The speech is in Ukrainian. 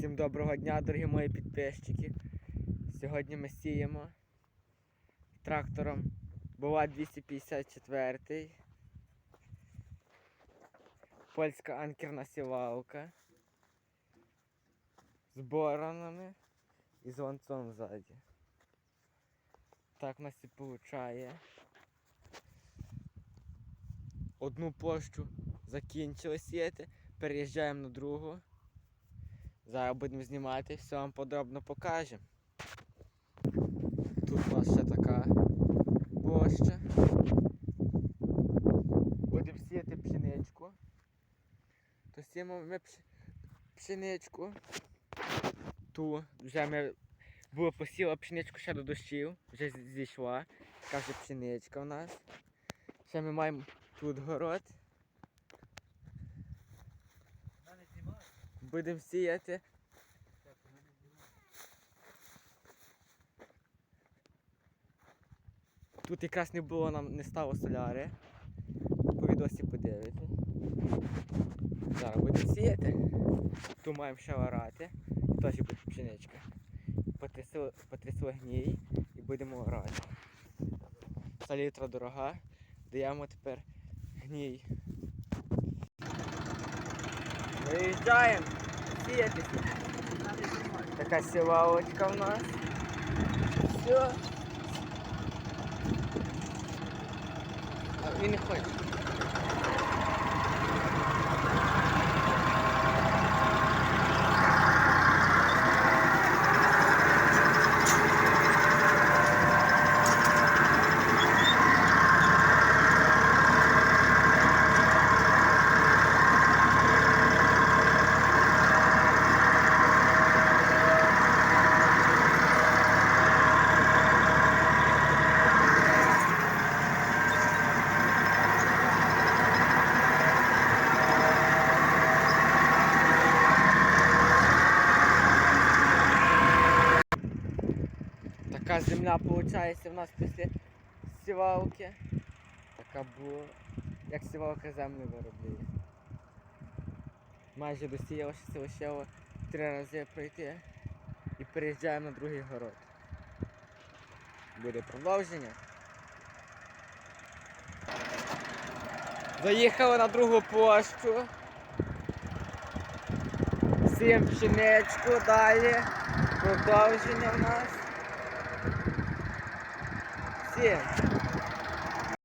Всім доброго дня, дорогі мої підписчики. Сьогодні ми сіємо трактором Бува 254. Польська анкерна сівалка. З боронами і з ланцом ззаді. Так у нас і виходить. Одну площу закінчили сіяти, переїжджаємо на другу. Зараз будемо знімати, все вам подробно покажемо. Тут у нас ще така площа. Будемо сіяти пшеничку. То сіємо ми пш- пшеничку. Ту вже ми було посіла пшеничку ще до дощів, вже зійшла. Така вже пшеничка у нас. Ще ми маємо тут город. Будемо сіяти. Тут якраз не було нам не стало соляри. По відосі подивитися. Зараз будемо сіяти. Тут маємо ще орати. І теж буде пшеничка. Потрясли гній і будемо орати. Салітра дорога. Даємо тепер гній. Виїжджаємо сіятися. Така сівалочка в нас. Все. Він не хоче. Така земля виходить у нас після сівалки. Така була, як сівалка землю виробляє. Майже досіялося, лишило три рази пройти і переїжджаємо на другий город. Буде продовження. Заїхали на другу площу. Сім пшеничку далі. Продовження в нас. Сім.